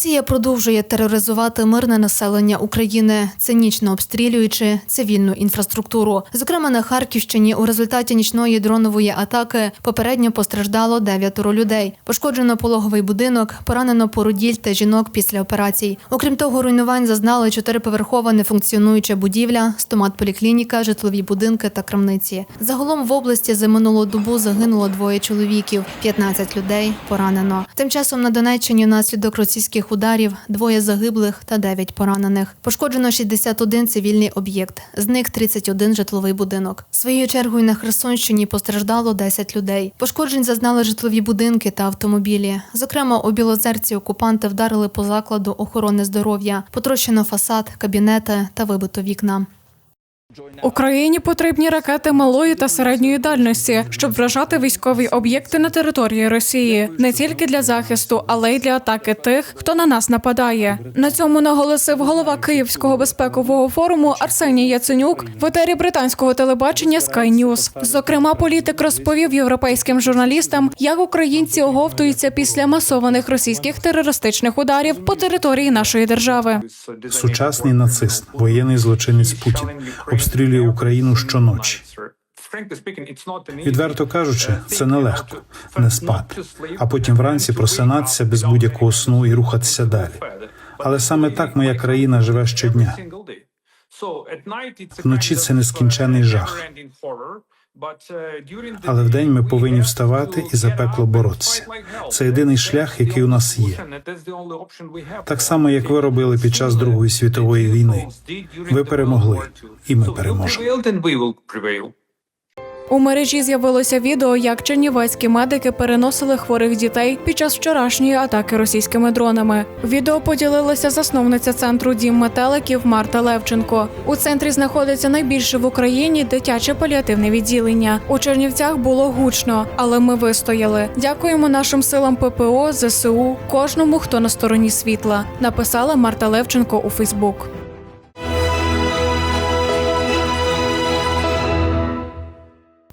Росія продовжує тероризувати мирне населення України, цинічно обстрілюючи цивільну інфраструктуру. Зокрема, на Харківщині у результаті нічної дронової атаки попередньо постраждало дев'ятеро людей. Пошкоджено пологовий будинок, поранено породіль та жінок після операцій. Окрім того, руйнувань зазнали чотириповерхова нефункціонуюча будівля, стомат-поліклініка, житлові будинки та крамниці. Загалом в області за минулу добу загинуло двоє чоловіків, 15 людей поранено. Тим часом на Донеччині внаслідок російських ударів двоє загиблих та 9 поранених. Пошкоджено 61 цивільний об'єкт, з них 31 житловий будинок. Своєю чергою на Херсонщині постраждало 10 людей. Пошкоджень зазнали житлові будинки та автомобілі. Зокрема, у Білозерці окупанти вдарили по закладу охорони здоров'я, потрощено фасад, кабінети та вибито вікна. Україні потрібні ракети малої та середньої дальності, щоб вражати військові об'єкти на території Росії не тільки для захисту, але й для атаки тих, хто на нас нападає. На цьому наголосив голова Київського безпекового форуму Арсеній Яценюк в етері британського телебачення Sky News. Зокрема, політик розповів європейським журналістам, як українці оговтуються після масованих російських терористичних ударів по території нашої держави. Сучасний нацист, воєнний злочинець Путін обстрілює Україну щоночі. Відверто кажучи, це нелегко не спати, а потім вранці просинатися без будь-якого сну і рухатися далі. Але саме так моя країна живе щодня. Вночі це нескінчений жах. Але вдень ми повинні вставати і за пекло боротися. Це єдиний шлях, який у нас є. Так само, як ви робили під час Другої світової війни. Ви перемогли, і ми переможемо. У мережі з'явилося відео, як чернівецькі медики переносили хворих дітей під час вчорашньої атаки російськими дронами. Відео поділилася засновниця центру дім метеликів Марта Левченко. У центрі знаходиться найбільше в Україні дитяче паліативне відділення. У Чернівцях було гучно, але ми вистояли. Дякуємо нашим силам ППО, ЗСУ, кожному, хто на стороні світла. Написала Марта Левченко у Фейсбук.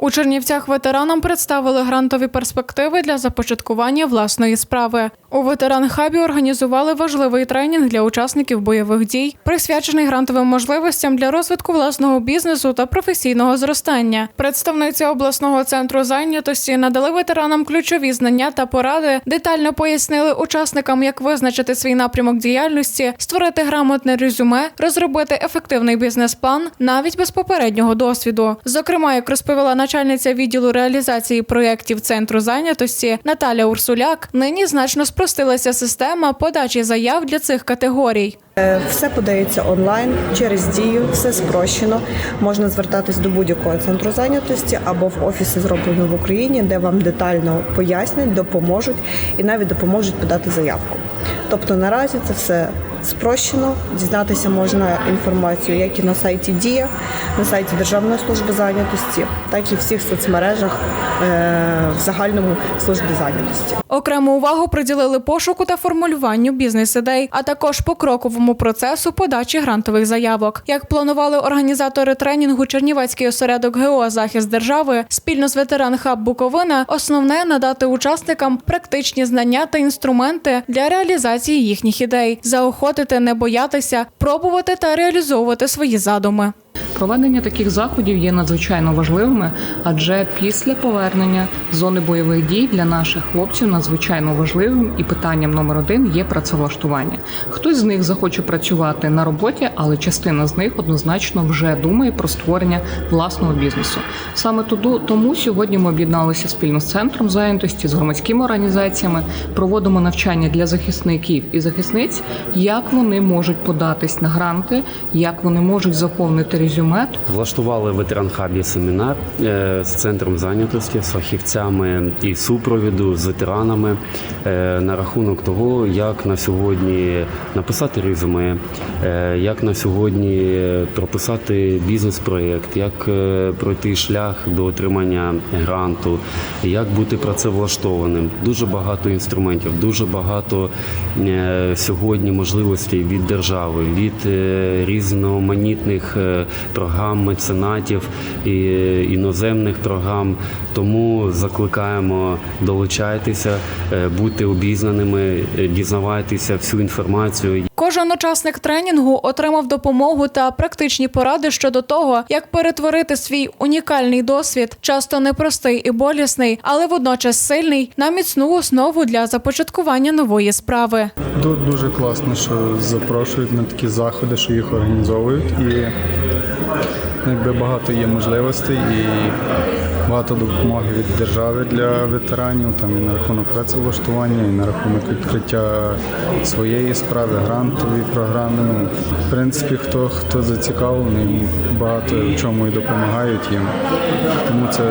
У Чернівцях ветеранам представили грантові перспективи для започаткування власної справи. У ветеран хабі організували важливий тренінг для учасників бойових дій, присвячений грантовим можливостям для розвитку власного бізнесу та професійного зростання. Представниця обласного центру зайнятості надали ветеранам ключові знання та поради, детально пояснили учасникам, як визначити свій напрямок діяльності, створити грамотне резюме, розробити ефективний бізнес-план навіть без попереднього досвіду. Зокрема, як розповіла начальниця відділу реалізації проєктів центру зайнятості Наталя Урсуляк, нині значно спростилася система подачі заяв для цих категорій. Е, Все подається онлайн через дію, все спрощено. Можна звертатись до будь-якого центру зайнятості або в офіси зроблено в Україні, де вам детально пояснять, допоможуть і навіть допоможуть подати заявку. Тобто наразі це все спрощено. Дізнатися можна інформацію як і на сайті Дія, на сайті Державної служби зайнятості, так і в всіх соцмережах е, в загальному службі зайнятості. Окрему увагу приділили пошуку та формулюванню бізнес-ідей, а також покроковому процесу подачі грантових заявок. Як планували організатори тренінгу Чернівецький осередок ГО захист держави спільно з ветеран хаб Буковина, основне надати учасникам практичні знання та інструменти для реалізації їхніх ідей, заохотити, не боятися, пробувати та реалізовувати свої задуми. Проведення таких заходів є надзвичайно важливими, адже після повернення зони бойових дій для наших хлопців надзвичайно важливим і питанням номер один є працевлаштування. Хтось з них захоче працювати на роботі, але частина з них однозначно вже думає про створення власного бізнесу. Саме тому сьогодні ми об'єдналися спільно з центром зайнятості з громадськими організаціями, проводимо навчання для захисників і захисниць, як вони можуть податись на гранти, як вони можуть заповнити резюме. Влаштували в ветеран хабі семінар е, з центром зайнятості, з фахівцями і супровіду з ветеранами е, на рахунок того, як на сьогодні написати резюме, е, як на сьогодні прописати бізнес-проєкт, як пройти шлях до отримання гранту, як бути працевлаштованим. Дуже багато інструментів, дуже багато сьогодні можливостей від держави, від різноманітних програм меценатів і іноземних торгам. Тому закликаємо долучайтеся, е, бути обізнаними, е, дізнавайтеся всю інформацію. Кожен учасник тренінгу отримав допомогу та практичні поради щодо того, як перетворити свій унікальний досвід, часто непростий і болісний, але водночас сильний, на міцну основу для започаткування нової справи. Тут дуже класно, що запрошують на такі заходи, що їх організовують, і якби багато є можливостей і багато допомоги від держави для ветеранів, там і на рахунок працевлаштування, і на рахунок відкриття своєї справи, грантової програми. Ну, в принципі, хто хто зацікавлений, багато в чому і допомагають їм. Тому це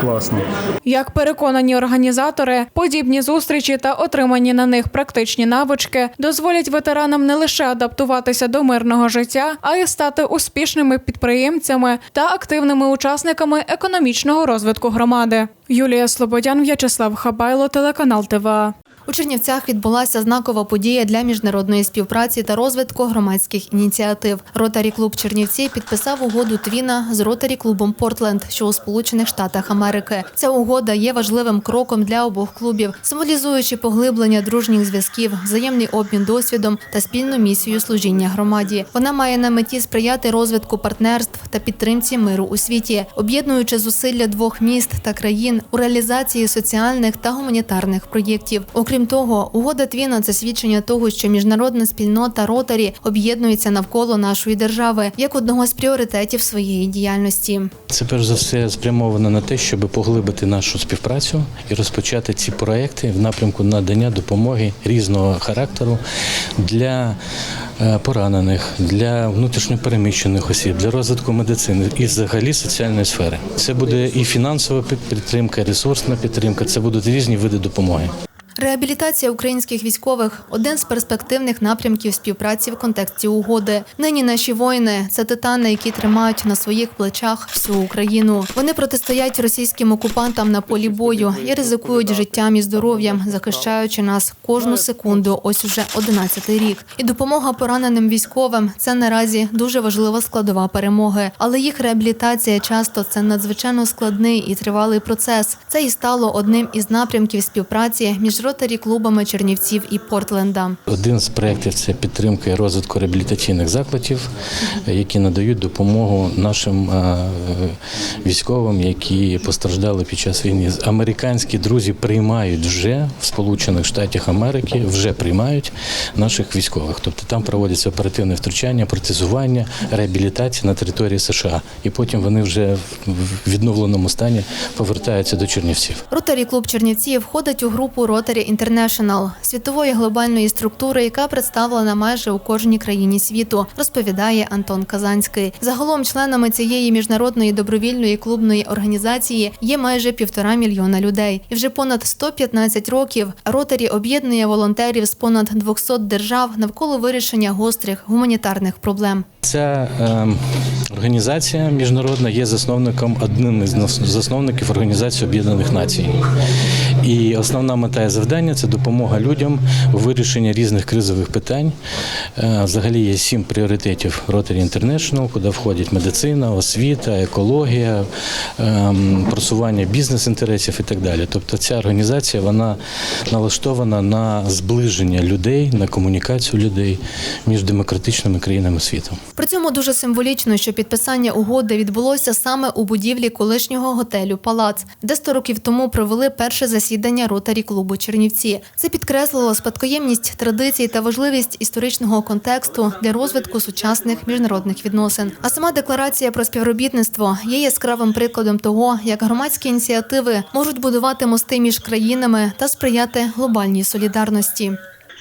класно. Як переконані організатори, подібні зустрічі та отримані на них практичні навички дозволять ветеранам не лише адаптуватися до мирного життя, а й стати успішними підприємцями та активними учасниками економічного розвитку громади. Юлія Слободян, В'ячеслав Хабайло, телеканал ТВА. У Чернівцях відбулася знакова подія для міжнародної співпраці та розвитку громадських ініціатив. Ротарі клуб Чернівці підписав угоду Твіна з Ротарі клубом Портленд, що у Сполучених Штатах Америки. Ця угода є важливим кроком для обох клубів, символізуючи поглиблення дружніх зв'язків, взаємний обмін досвідом та спільну місію служіння громаді. Вона має на меті сприяти розвитку партнерств та підтримці миру у світі, об'єднуючи зусилля двох міст та країн у реалізації соціальних та гуманітарних проєктів. Окрім того, угода Твіна це свідчення того, що міжнародна спільнота Ротарі об'єднується навколо нашої держави як одного з пріоритетів своєї діяльності. Це перш за все спрямовано на те, щоб поглибити нашу співпрацю і розпочати ці проекти в напрямку надання допомоги різного характеру для е, поранених, для внутрішньопереміщених осіб, для розвитку медицини і взагалі соціальної сфери. Це буде і фінансова підтримка, і ресурсна підтримка. Це будуть різні види допомоги. Реабілітація українських військових один з перспективних напрямків співпраці в контексті угоди. Нині наші воїни це титани, які тримають на своїх плечах всю Україну. Вони протистоять російським окупантам на полі бою і ризикують життям і здоров'ям, захищаючи нас кожну секунду. Ось уже 11-й рік. І допомога пораненим військовим це наразі дуже важлива складова перемоги. Але їх реабілітація часто це надзвичайно складний і тривалий процес. Це і стало одним із напрямків співпраці між ротарі клубами Чернівців і Портленда. Один з проєктів це підтримка і розвитку реабілітаційних закладів, які надають допомогу нашим е, військовим, які постраждали під час війни. Американські друзі приймають вже в Сполучених Штатах Америки, вже приймають наших військових. Тобто там проводяться оперативне втручання, протезування, реабілітація на території США. І потім вони вже в відновленому стані повертаються до Чернівців. Ротарі клуб Чернівці входить у групу Rotary International – світової глобальної структури, яка представлена майже у кожній країні світу, розповідає Антон Казанський. Загалом членами цієї міжнародної добровільної клубної організації є майже півтора мільйона людей. І вже понад 115 років Ротарі об'єднує волонтерів з понад 200 держав навколо вирішення гострих гуманітарних проблем. Ця е, організація міжнародна є засновником одним із засновників Організації Об'єднаних Націй. І основна мета і завдання це допомога людям у вирішенні різних кризових питань. Е, Взагалі є сім пріоритетів Rotary International, куди входять медицина, освіта, екологія, ем, просування бізнес-інтересів і так далі. Тобто ця організація вона налаштована на зближення людей, на комунікацію людей між демократичними країнами світу. При цьому дуже символічно, що підписання угоди відбулося саме у будівлі колишнього готелю Палац, де 100 років тому провели перше засідання ротарі клубу Чернівці. Це підкреслило спадкоємність традицій та важливість історичного контексту для розвитку сучасних міжнародних відносин. А сама декларація про співробітництво є яскравим прикладом того, як громадські ініціативи можуть будувати мости між країнами та сприяти глобальній солідарності.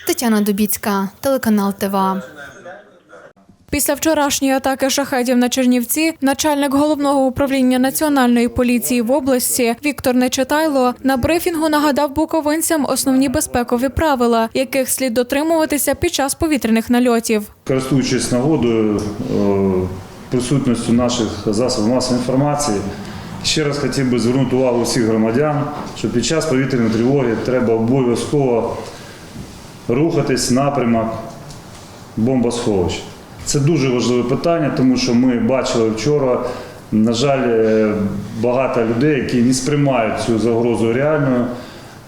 Тетяна Дубіцька, телеканал ТВА. Після вчорашньої атаки шахедів на Чернівці начальник головного управління національної поліції в області Віктор Нечитайло на брифінгу нагадав буковинцям основні безпекові правила, яких слід дотримуватися під час повітряних нальотів. Користуючись нагодою, е, присутністю наших засобів масової інформації, ще раз хотів би звернути увагу усіх громадян, що під час повітряної тривоги треба обов'язково рухатись напрямок бомбосховищ. Це дуже важливе питання, тому що ми бачили вчора, на жаль, е, багато людей, які не сприймають цю загрозу реальною.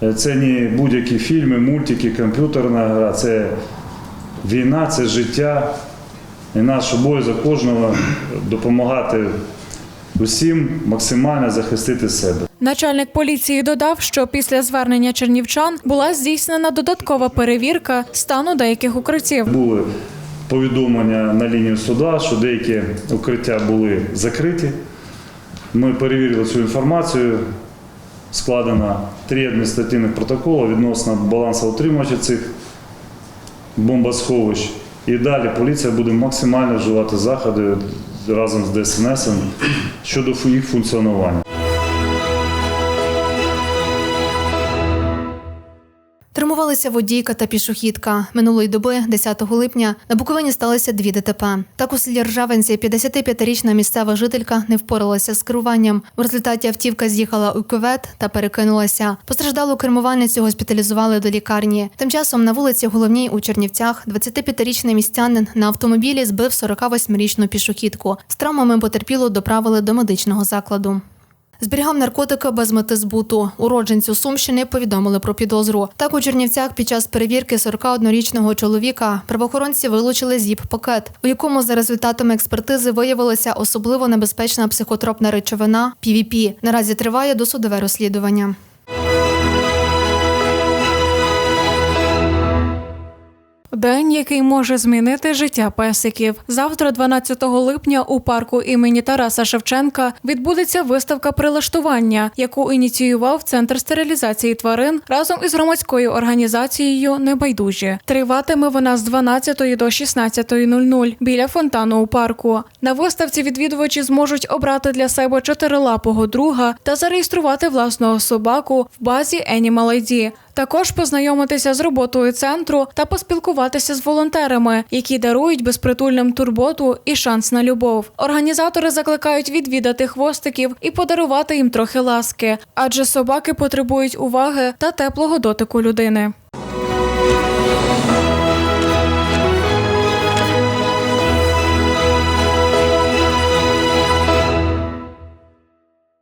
Е, Це не будь-які фільми, мультики, комп'ютерна гра, це війна, це життя. І наш обов'язок кожного допомагати усім максимально захистити себе. Начальник поліції додав, що після звернення чернівчан була здійснена додаткова перевірка стану деяких укриттів. Були повідомлення на лінію суда, що деякі укриття були закриті. Ми перевірили цю інформацію. Складено три адміністративних протоколи відносно балансоутримувача цих бомбосховищ. І далі поліція буде максимально вживати заходи разом з ДСНС щодо їх функціонування. Травмувалися водійка та пішохідка. Минулої доби, 10 липня, на Буковині сталося дві ДТП. Так у селі Ржавинці 55-річна місцева жителька не впоралася з керуванням. В результаті автівка з'їхала у кювет та перекинулася. Постраждалу кермувальницю госпіталізували до лікарні. Тим часом на вулиці головній у Чернівцях 25-річний містянин на автомобілі збив 48-річну пішохідку. З травмами потерпілу доправили до медичного закладу. Зберігав наркотики без мети збуту. Уродженцю Сумщини повідомили про підозру. Так у Чернівцях під час перевірки 41-річного чоловіка правоохоронці вилучили зіп-пакет, у якому за результатами експертизи виявилася особливо небезпечна психотропна речовина Півіпі Наразі триває досудове розслідування. День, який може змінити життя песиків. Завтра, 12 липня, у парку імені Тараса Шевченка відбудеться виставка прилаштування, яку ініціював центр стерилізації тварин разом із громадською організацією Небайдужі. Триватиме вона з 12 до 16.00 біля фонтану у парку. На виставці відвідувачі зможуть обрати для себе чотирилапого друга та зареєструвати власного собаку в базі Animal ID. Також познайомитися з роботою центру та поспілкуватися з волонтерами, які дарують безпритульним турботу і шанс на любов. Організатори закликають відвідати хвостиків і подарувати їм трохи ласки, адже собаки потребують уваги та теплого дотику людини.